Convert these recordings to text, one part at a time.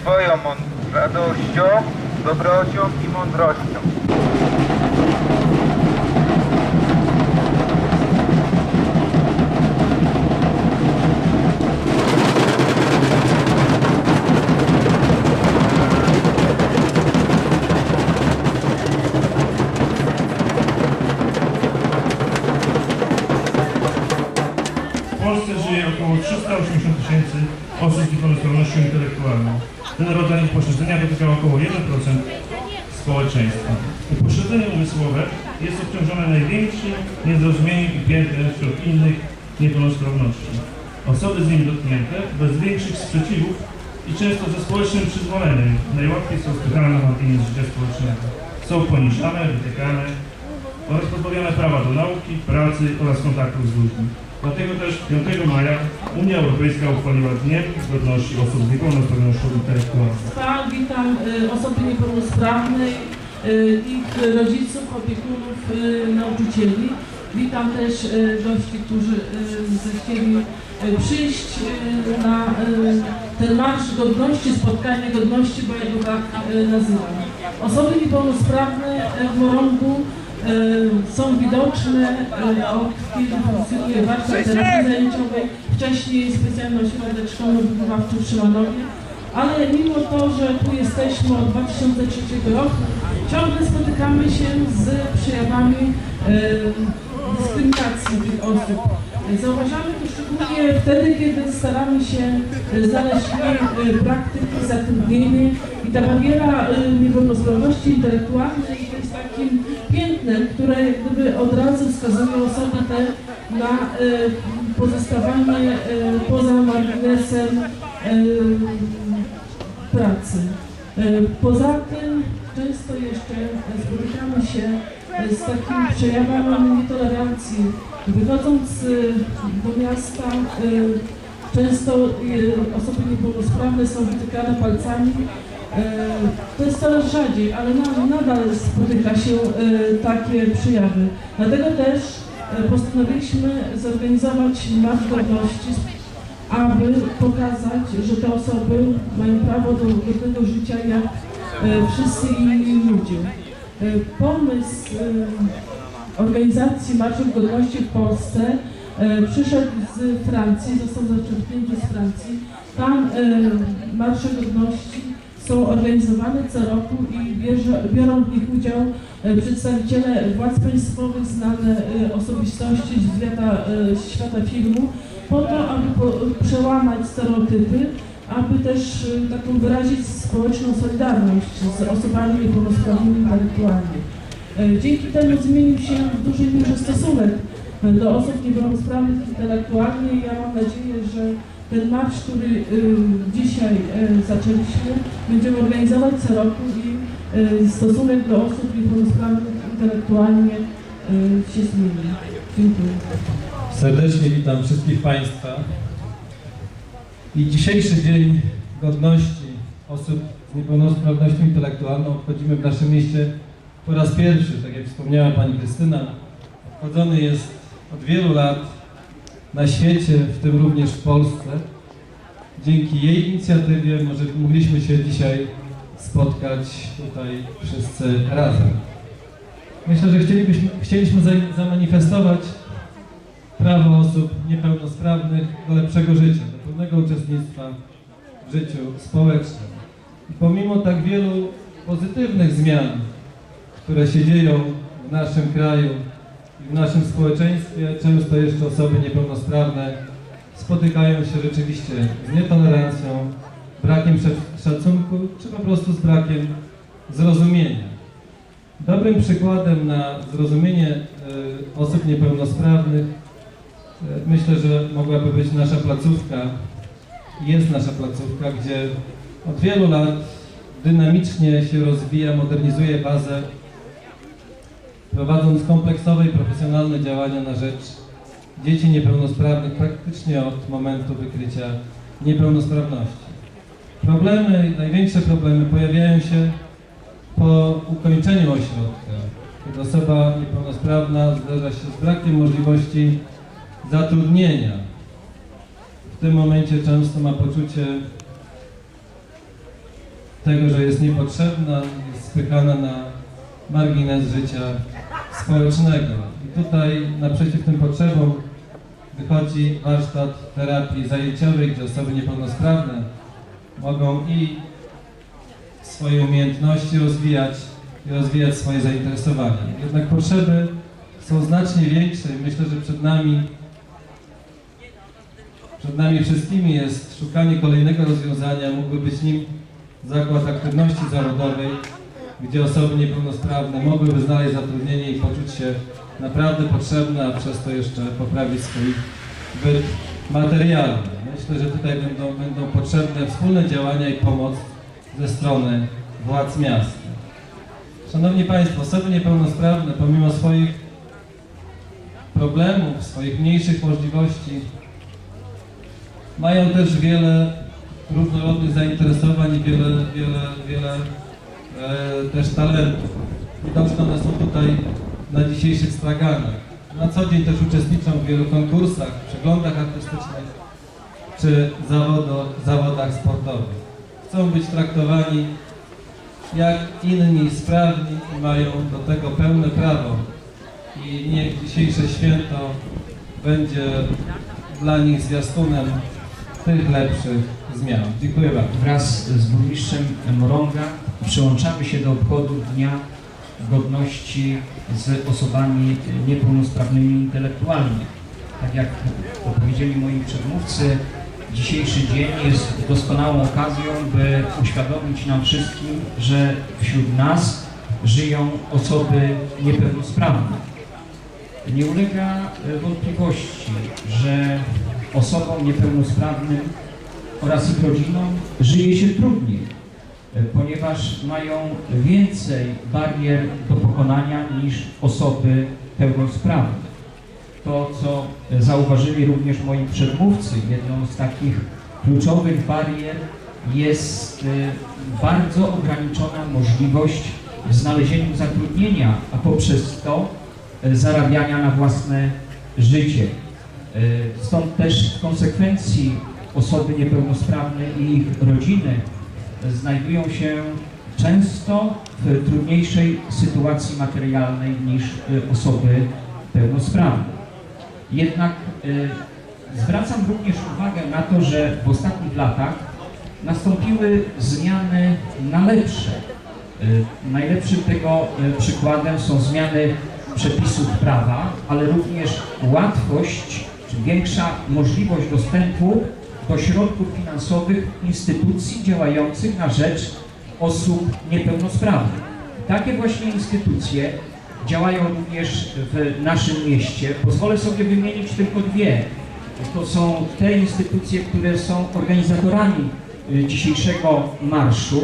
Swoją radością, dobrocią i mądrością. Żyje około 380 tysięcy osób z niepełnosprawnością intelektualną. Ten rodzaj upośledzenia dotyka około 1% społeczeństwa. Upośledzenie umysłowe jest obciążone największym niezrozumieniem i piętnem wśród innych niepełnosprawności. Osoby z nim dotknięte, bez większych sprzeciwów i często ze społecznym przyzwoleniem, najłatwiej są spychane na margines życia społecznego. Są poniżane, wytykane, oraz pozbawione prawa do nauki, pracy oraz kontaktów z ludźmi. Dlatego też 5 maja Unia Europejska uchwaliła Dniem Godności Osób z Niepełnosprawnością Intelektualną. Tak, witam y, osoby niepełnosprawne, y, ich rodziców, opiekunów, y, nauczycieli. Witam też gości, którzy zechcieli przyjść na ten Marsz Godności, spotkanie godności, bo ja go tak nazywam. Osoby niepełnosprawne w Morągu są widoczne y, od kiedy funkcjonuje warsztat terapii zajęciowej, wcześniej specjalny ośrodek szkolno-wychowawczy w Szymanowie. Ale mimo to, że tu jesteśmy od 2003 roku, ciągle spotykamy się z przejawami e, dyskryminacji tych osób. Zauważamy to szczególnie wtedy, kiedy staramy się e, znaleźć e, praktyki, zatrudnienie i ta bariera e, niepełnosprawności intelektualnej jest takim piętnem, które od razu wskazuje osoby te na e, pozostawanie e, poza marginesem e, pracy. Poza tym często jeszcze spotykamy się z takimi przejawami nietolerancji. Wychodząc do miasta, często osoby niepełnosprawne są wytykane palcami. E, To jest coraz rzadziej, ale na- nadal spotyka się e, takie przejawy. Dlatego też e, postanowiliśmy zorganizować Marsz Godności aby pokazać, że te osoby mają prawo do godnego życia jak wszyscy inni ludzie. Pomysł organizacji Marszów Godności w Polsce przyszedł z Francji, został zaczerpnięty z Francji. Tam Marsze Godności są organizowane co roku i bierze, biorą w nich udział e, przedstawiciele władz państwowych, znane e, osobistości z świata, e, świata filmu, po to, aby po, przełamać stereotypy, aby też taką wyrazić społeczną solidarność z osobami niepełnosprawnymi intelektualnie. Dzięki temu zmienił się w dużej mierze stosunek do osób niepełnosprawnych intelektualnie i ja mam nadzieję, że ten marsz, który dzisiaj e, zaczęliśmy, będziemy organizować co roku i e, stosunek do osób niepełnosprawnych intelektualnie e, się zmieni. Dziękuję. Serdecznie witam wszystkich Państwa. I dzisiejszy Dzień Godności osób z niepełnosprawnością intelektualną obchodzimy w naszym mieście po raz pierwszy, tak jak wspomniała Pani Krystyna. Obchodzony jest od wielu lat na świecie, w tym również w Polsce. Dzięki jej inicjatywie może mogliśmy się dzisiaj spotkać tutaj wszyscy razem. Myślę, że chcielibyśmy, chcieliśmy za- zamanifestować prawo osób niepełnosprawnych do lepszego życia, do pełnego uczestnictwa w życiu społecznym. I pomimo tak wielu pozytywnych zmian, które się dzieją w naszym kraju w naszym społeczeństwie, często jeszcze osoby niepełnosprawne spotykają się rzeczywiście z nietolerancją, brakiem szac- szacunku, czy po prostu z brakiem zrozumienia. Dobrym przykładem na zrozumienie y, osób niepełnosprawnych E, Myślę, że mogłaby być nasza placówka, jest nasza placówka, gdzie od wielu lat dynamicznie się rozwija, modernizuje bazę, prowadząc kompleksowe i profesjonalne działania na rzecz dzieci niepełnosprawnych praktycznie od momentu wykrycia niepełnosprawności. Problemy, największe problemy pojawiają się po ukończeniu ośrodka, kiedy osoba niepełnosprawna zderza się z brakiem możliwości zatrudnienia. W tym momencie często ma poczucie tego, że jest niepotrzebna, jest spychana na margines życia społecznego. I tutaj naprzeciw tym potrzebom wychodzi warsztat terapii zajęciowej, gdzie osoby niepełnosprawne mogą i swoje umiejętności rozwijać i rozwijać swoje zainteresowania. Jednak potrzeby są znacznie większe i myślę, że przed nami przed nami wszystkimi jest szukanie kolejnego rozwiązania. Mógłby być nim zakład aktywności zawodowej, gdzie osoby niepełnosprawne mogłyby znaleźć zatrudnienie i poczuć się naprawdę potrzebne, a przez to jeszcze poprawić swój byt materialny. Myślę, że tutaj będą, będą potrzebne wspólne działania i pomoc ze strony władz miasta. Szanowni Państwo, osoby niepełnosprawne pomimo swoich problemów, swoich mniejszych możliwości mają też wiele różnorodnych zainteresowań i wiele, wiele, wiele też talentów. Widoczne one są tutaj na dzisiejszych straganach. Na co dzień też uczestniczą w wielu konkursach, przeglądach artystycznych czy zawodo, zawodach sportowych. Chcą być traktowani jak inni sprawni i mają do tego pełne prawo. I niech dzisiejsze święto będzie dla nich zwiastunem tych lepszych zmian. Dziękuję bardzo. Wraz z burmistrzem Morąga przyłączamy się do obchodów Dnia Godności z osobami niepełnosprawnymi intelektualnie. Tak jak to powiedzieli moi przedmówcy, dzisiejszy dzień jest doskonałą okazją, by uświadomić nam wszystkim, że wśród nas żyją osoby niepełnosprawne. Nie ulega e, wątpliwości, że osobom niepełnosprawnym oraz ich rodzinom żyje się trudniej, ponieważ mają więcej barier do pokonania niż osoby pełnosprawne. To, co zauważyli również moi przedmówcy, jedną z takich kluczowych barier jest e, bardzo ograniczona możliwość w znalezieniu zatrudnienia, a poprzez to e, zarabiania na własne życie. E, Stąd też w konsekwencji osoby niepełnosprawne i ich rodziny znajdują się często w trudniejszej sytuacji materialnej niż e, osoby pełnosprawne. Jednak e, zwracam również uwagę na to, że w ostatnich latach nastąpiły zmiany na lepsze. E, Najlepszym tego przykładem są zmiany przepisów prawa, ale również łatwość, czy większa możliwość dostępu do środków finansowych instytucji działających na rzecz osób niepełnosprawnych. Takie właśnie instytucje działają również w naszym mieście. Pozwolę sobie wymienić tylko dwie. To są te instytucje, które są organizatorami y, dzisiejszego marszu.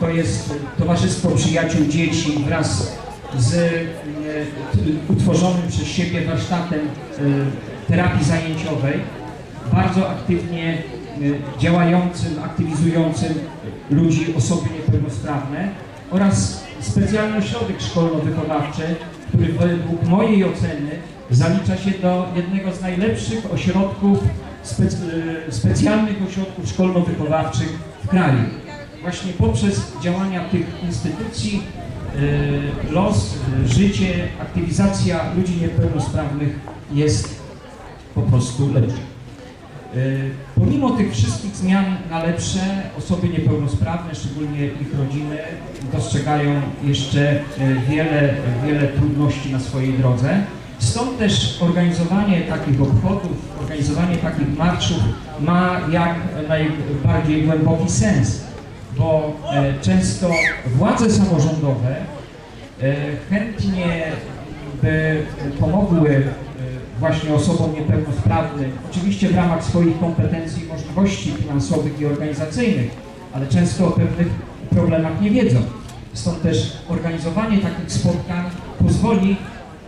To jest Towarzystwo Przyjaciół Dzieci wraz z y, utworzonym przez siebie warsztatem y, terapii zajęciowej, bardzo aktywnie y, działającym, aktywizującym ludzi, osoby niepełnosprawne oraz specjalny ośrodek szkolno-wychowawczy, który według mojej oceny zalicza się do jednego z najlepszych ośrodków, spec, y, specjalnych ośrodków szkolno-wychowawczych w kraju. Właśnie poprzez działania tych instytucji y, los, życie, aktywizacja ludzi niepełnosprawnych jest po prostu lepsze. Y, Pomimo tych wszystkich zmian na lepsze, osoby niepełnosprawne, szczególnie ich rodziny, dostrzegają jeszcze y, wiele, wiele trudności na swojej drodze. Stąd też organizowanie takich obchodów, organizowanie takich marszów ma jak najbardziej głęboki sens, bo e, często władze samorządowe e, chętnie by pomogły e, właśnie osobom niepełnosprawnym, oczywiście w ramach swoich kompetencji i możliwości finansowych i organizacyjnych, ale często o pewnych problemach nie wiedzą. Stąd też organizowanie takich spotkań pozwoli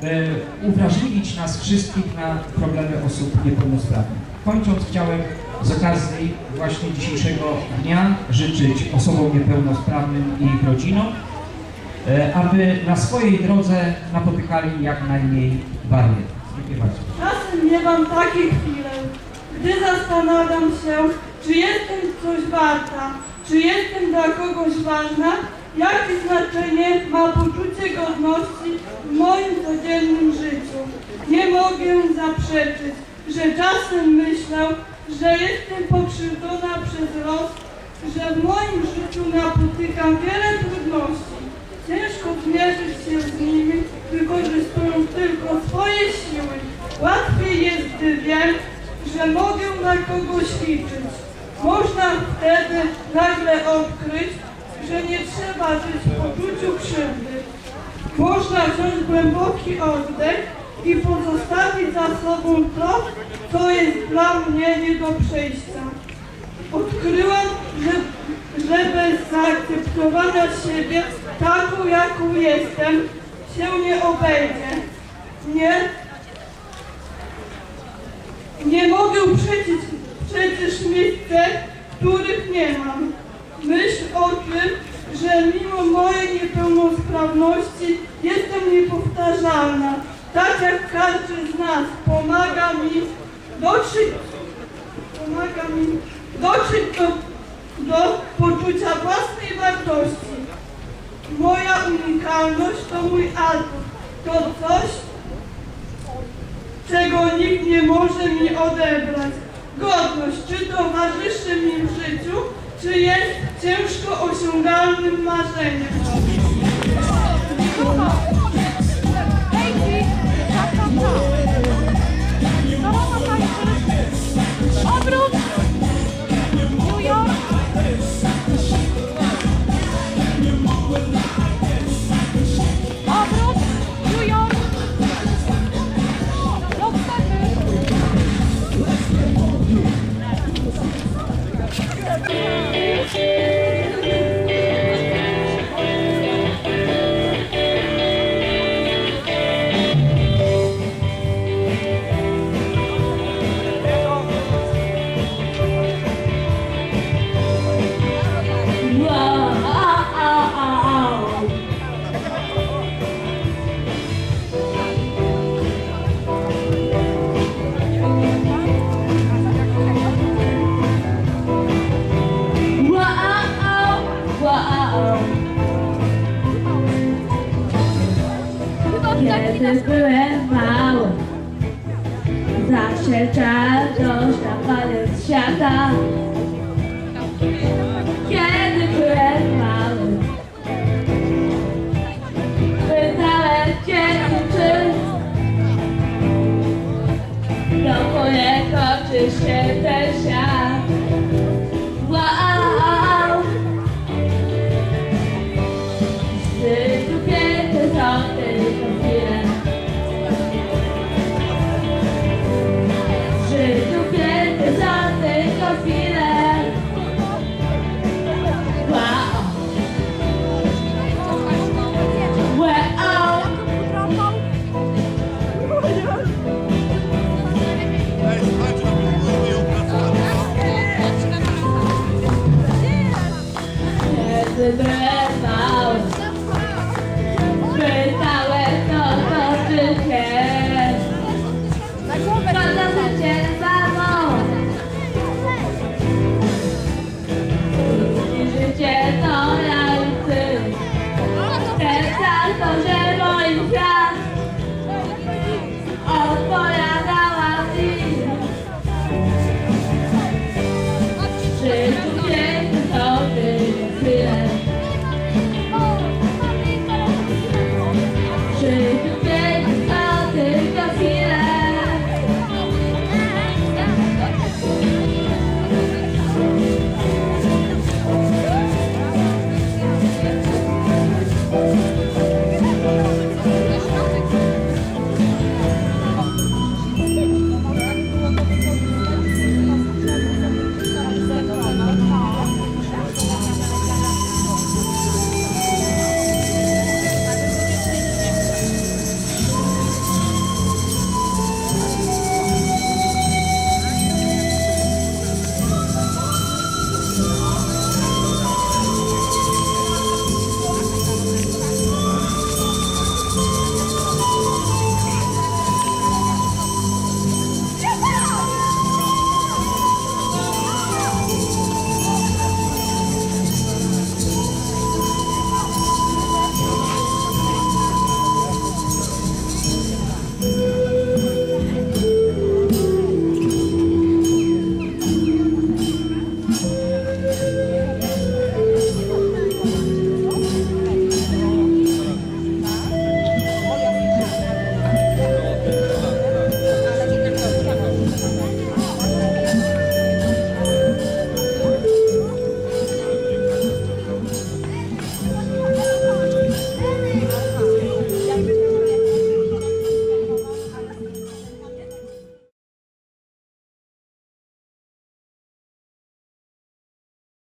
e, uwrażliwić nas wszystkich na problemy osób niepełnosprawnych. Kończąc, chciałem z okazji właśnie dzisiejszego dnia życzyć osobom niepełnosprawnym i ich rodzinom, e, aby na swojej drodze napotykali jak najmniej barier. Czasem miewam takie chwile, gdy zastanawiam się, Czy jestem coś warta? Czy jestem dla kogoś ważna? Jakie znaczenie ma poczucie godności w moim codziennym życiu? Nie mogę zaprzeczyć, że czasem myślę, że jestem pokrzywdzona przez los, że w moim życiu napotykam wiele trudności. Ciężko zmierzyć się z nimi, wykorzystując tylko swoje siły. Łatwiej jest, gdy wiem, że mogę na kogoś liczyć. Można wtedy nagle odkryć, że nie trzeba żyć w poczuciu krzywdy. Można wziąć głęboki oddech i pozostawić za sobą to, co jest dla mnie nie do przejścia. Odkryłam, że, że bez zaakceptowania siebie taką, jaką jestem, się nie obejdzie. Nie, nie mogę przecież, przecież mieć cech, których nie mam. Myśl o tym, że mimo mojej niepełnosprawności jestem niepowtarzalna. Tak jak każdy z nas pomaga mi dotrzeć, pomaga mi dotrzeć do, do poczucia własnej wartości. Moja unikalność to mój atut. To coś, czego nikt nie może mi odebrać. Godność, czy towarzyszy mi w życiu, czy jest ciężko osiągalnym marzeniem.